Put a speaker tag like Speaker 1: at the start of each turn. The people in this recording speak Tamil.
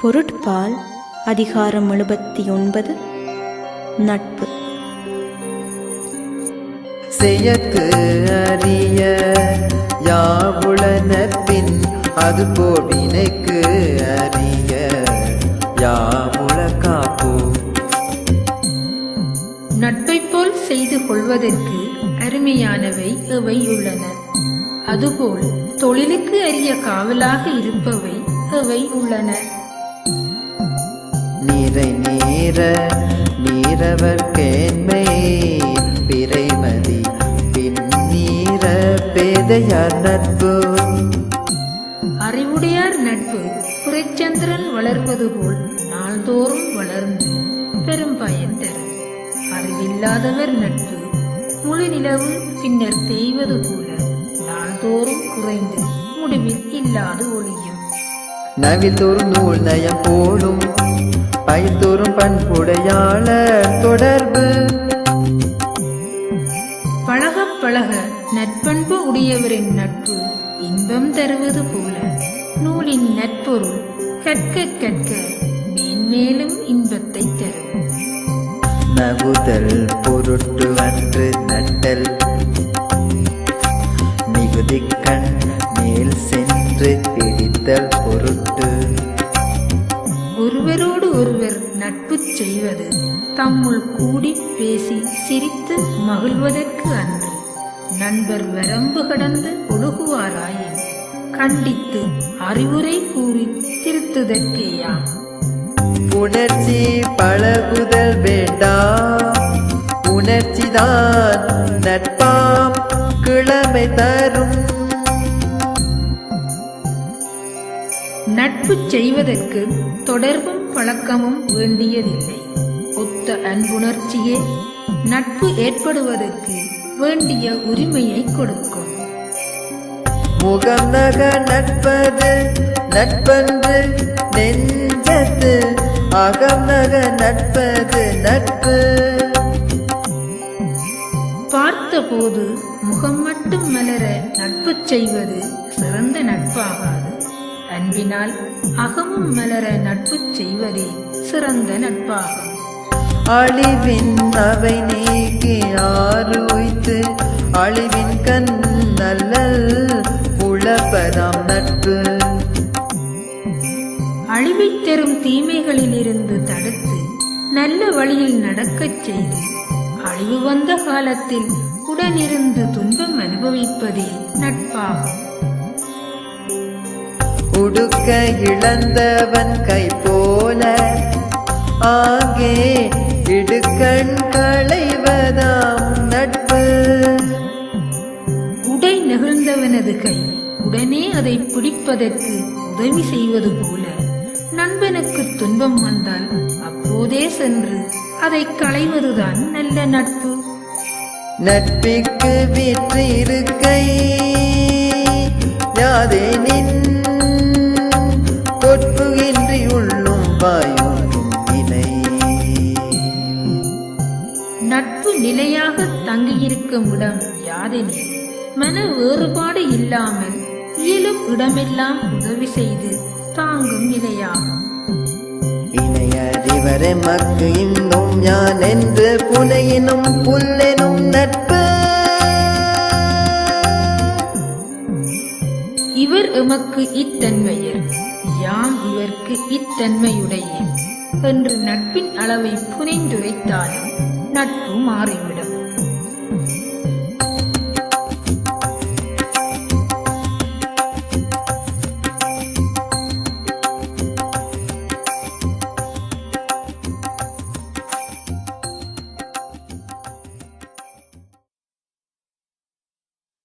Speaker 1: பொருட்பால் அதிகாரம் எழுபத்தி ஒன்பது நட்பு
Speaker 2: செயற்கு அறிய யாவுளன அது கோவினைக்கு அறிய யாவுள காப்பு
Speaker 1: நட்பை போல் செய்து கொள்வதற்கு அருமையானவை எவை உள்ளன அதுபோல் தொழிலுக்கு அறிய காவலாக இருப்பவை எவை உள்ளன
Speaker 2: இதை நீர நீரவர் கேண்மை பிறைமதி பின் நீர பேதையார் நட்பு
Speaker 1: அறிவுடையார் நட்பு குறைச்சந்திரன் வளர்வது போல் நாள்தோறும் வளர்ந்து பெரும் பயன் தரும் அறிவில்லாதவர் நட்பு முழு நிலவும் பின்னர் தேய்வது போல நாள்தோறும் குறைந்து முடிவில் இல்லாது ஒழியும்
Speaker 2: நவிதோறும் நூல் நயம் போலும் பயத்தோறும் பண்புடையாள தொடர்பு
Speaker 1: பழக பழக நட்பண்பு உடையவரின் நட்பு இன்பம் தருவது போல நூலின் நட்பொருள் கற்க கற்க மேன்மேலும் இன்பத்தை தரும்
Speaker 2: நகுதல் பொருட்டு அன்று நட்டல் கண் மேல் சென்று பிடித்தல் பொருட்டு
Speaker 1: ஒருவரோடு ஒருவர் நட்பு செய்வது தம்முள் கூடி பேசி சிரித்து மகிழ்வதற்கு அன்று நண்பர் வரம்பு கடந்து ஒழுகுவாராயின் கண்டித்து அறிவுரை கூறி திருத்துதற்கேயாம்
Speaker 2: உணர்ச்சி பழகுதல் வேண்டாம் உணர்ச்சிதான் நட்பாம் கிழமை தரும்
Speaker 1: செய்வதற்கு தொடர்பும் பழக்கமும் வேண்டியதில்லை ஒத்த அன்புணர்ச்சியே நட்பு ஏற்படுவதற்கு வேண்டிய உரிமையை கொடுக்கும்
Speaker 2: முகநக நட்பது நட்பன்று நட்பது நட்பு
Speaker 1: பார்த்தபோது முகம் மட்டும் மலர நட்பு செய்வது சிறந்த நட்பாகும் அன்பினால் அகமும் மலர நட்பு செய்வதே சிறந்த நட்பாகும்
Speaker 2: அழிவின் அவை நீக்கி ஆரோய்த்து அழிவின் கண் நல்ல உழப்பதாம் நட்பு
Speaker 1: அழிவை தரும் தீமைகளில் இருந்து தடுத்து நல்ல வழியில் நடக்கச் செய்து அழிவு வந்த காலத்தில் உடனிருந்து துன்பம் அனுபவிப்பதே நட்பாகும்
Speaker 2: உடுக்க இழந்தவன் கை போல ஆகே இடுக்கண் களைவதாம் நட்பு
Speaker 1: உடை நகழ்ந்தவனது கை உடனே அதை பிடிப்பதற்கு உதவி செய்வது போல நண்பனுக்கு துன்பம் வந்தால் அப்போதே சென்று அதை களைவதுதான் நல்ல நட்பு
Speaker 2: நட்பிற்கு விற்றிருக்கை யாதேனே
Speaker 1: நட்பு நிலையாக தங்கியிருக்கும் இடம் யாதெனில் மன வேறுபாடு இல்லாமல் இயலும் இடமெல்லாம் உதவி செய்து தாங்கும் நிலையாகும்
Speaker 2: இணையறிவரை மக்கு இன்னும் யான் என்று புனையினும் புல்லெனும் நட்பு
Speaker 1: இவர் எமக்கு இத்தன்மையில் யாம் இவர்க்கு இத்தன்மையுடைய என்று நட்பின் அளவை புனைந்துரைத்தாலும் நட்பு மாறிவிடும்